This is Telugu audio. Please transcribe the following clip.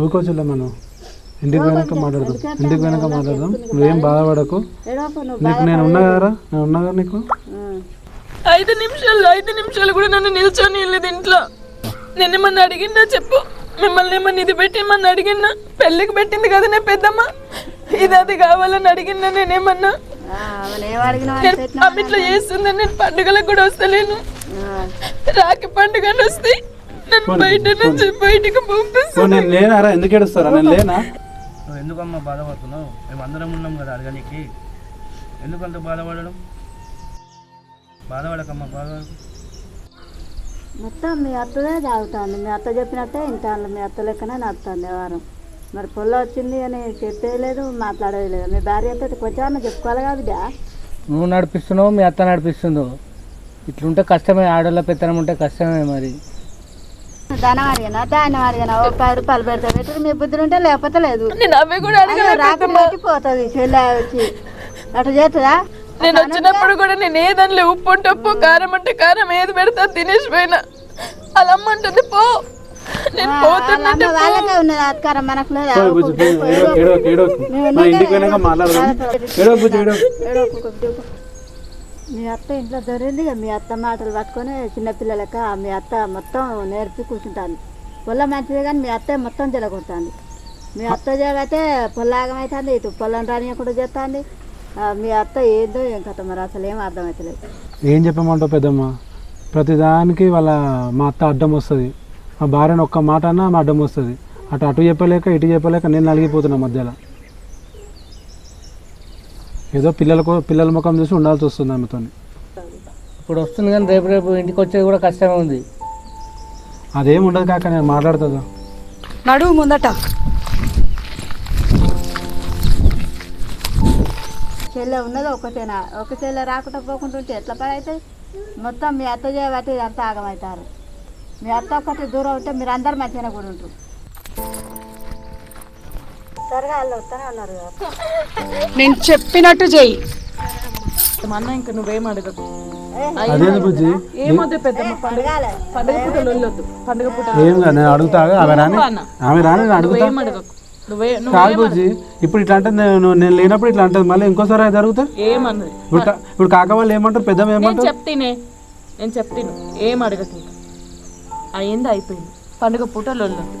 ఊరుకోవచ్చులే మనం ఇంటికి పోయినాక మాట్లాడదాం. ఇంటికి పోయినాక మాట్లాడదాం. నువ్వేం బాధపడకు. నీకు నేను ఉన్నా కదా నేను ఉన్నా కదా నీకు ఐదు నిమిషాలు ఐదు నిమిషాలు కూడా నన్ను నిల్చొని వెళ్ళేది ఇంట్లో. నేను ఏమన్నా అడిగిందా చెప్పు. మిమ్మల్ని ఏమన్నా ఇది పెట్టి ఏమన్నా అడిగినా పెళ్ళికి పెట్టింది కదా నేను పెద్దమ్మ. ఇది అది కావాలని అడిగినా నేనేమన్నా ఆమెను ఏం అడిగినా నేను అమ్మ ఇట్లా చేస్తుందని నేను పండుగలకు కూడా వస్తలేను. రాఖీ పండుగ అని వస్తే నన్ను బయట నుంచి బయటికి పంపిస్తాను ఓ, నేను లేనారా ఎందుకు ఏడుస్తారా నేను లేనా? నువ్వు ఎందుకమ్మా బాధపడుతున్నావు? మేము అందరం ఉన్నాం కదా అడగనికి. ఎందుకంత బాధపడడం? బాధపడకమ్మా బాధపడకు. మొత్తం మీ అత్తదే తాగుతాను మీ అత్త చెప్పినట్టే వింటాను మీ అత్త లెక్కనే నడుతుంది వ్యవహారం. మరి పొల్ల వచ్చింది అని చెప్పేది లేదు మాట్లాడేది లేదు మీ భార్యతో కొంచెం చెప్పుకోవాలి కదా బిడ్డ నువ్వు నడిపిస్తున్నావు మీ అత్త నడిపిస్తుందో. ఇట్లుంటే కష్టమే ఆడోళ్ళ పెత్తనం ఉంటే కష్టమే మరి. ధనం అడిగినా ధాన్యం అడిగినా ఓ పది రూపాయలు పెడతా పెట్టి మీ బుద్ధి ఉంటే లేకపోతే లేదు. రాకపోతే పోతుంది చెల్లె వచ్చి. అట్లా చేస్తుందా? నేను వచ్చినప్పుడు కూడా నేను ఏదనిలే ఉప్పు అంటే ఉప్పు కారం అంటే కారం ఏది పెడతా తినేసి పోయినా. అలా అమ్మంటుంది పో. వాళ్ళకే ఉన్నది అధికారం మనకు లేదా. మా ఇంటికి పోయినాక మాట్లాడదాం. మీ అత్త ఇంట్లో దొరింది మీ అత్త మాటలు పట్టుకొని చిన్నపిల్లలక మీ అత్త మొత్తం నేర్పి కూర్చుంటాను పొల్ల మంచిది కానీ మీ అత్త మొత్తం జలగొడుతుంది మీ అత్త చేయబైతే పొల్లాగం అవుతుంది ఇటు పొలం రానియకుండా చేస్తుంది. మీ అత్త ఏందో ఏం కథ మరి అసలు ఏం అర్థమవుతలేదు ఏం చెప్పమంటావు పెద్దమ్మ? ప్రతిదానికి వాళ్ళ మా అత్త అడ్డం వస్తుంది. మా భార్యను ఒక్క మాట అన్నా మా అడ్డం వస్తుంది. అటు అటు చెప్పలేక ఇటు చెప్పలేక నేను నలిగిపోతున్నా మధ్యలో. ఏదో పిల్లలకు పిల్లల ముఖం చూసి ఉండాల్సి వస్తుంది ఆమెతో ఇప్పుడు వస్తుంది కానీ రేపు రేపు ఇంటికి వచ్చేది కూడా కష్టమే ఉంది. అదేం ఉండదు కాక నేను మాట్లాడుతుందా? నడువు ముందట. చెల్లె ఉన్నది ఒకటేనా? ఒక చెల్లె రాకుండా పోకుండా ఉంటే ఎట్లా పని అవుతుంది మొత్తం మీ అత్త చేయబట్టి ఇదంతా ఆగమవుతారు మీ అత్త ఒక్కటి దూరం ఉంటే మీరు అందరు మంచిగానే కూడా ఉంటారు సరిగా వాళ్ళు వస్తూనే ఉన్నారు కదా నేను చెప్పినట్టు చెయ్యి. అన్న ఇంకా నువ్వేం అదేంది బుజ్జి? ఏమొద్దు పండుగ పూట లొల్లొద్దు. పండుగ పూట ఏం కాదు నేను అడుగుతా ఆమె రాని? ఆమె రాని నేను అడుగుతా? ఏం అడగకు. నువ్వే కాదు బుజ్జి ఇప్పుడు ఇట్లా అంటే నేను నేను లేనప్పుడు ఇట్లా అంటది మళ్ళీ ఇంకోసారి అది జరుగుతా ఏమన్నది ఇప్పుడు కా- ఇప్పుడు కాక వాళ్ళు ఏమంటారు నేను ఏమంటారు? చెప్తేనే. నేను చెప్తాను. ఏం అడగకు ఇంకా అయింది అయిపోయింది. పండుగ పూట లొల్లొద్దు.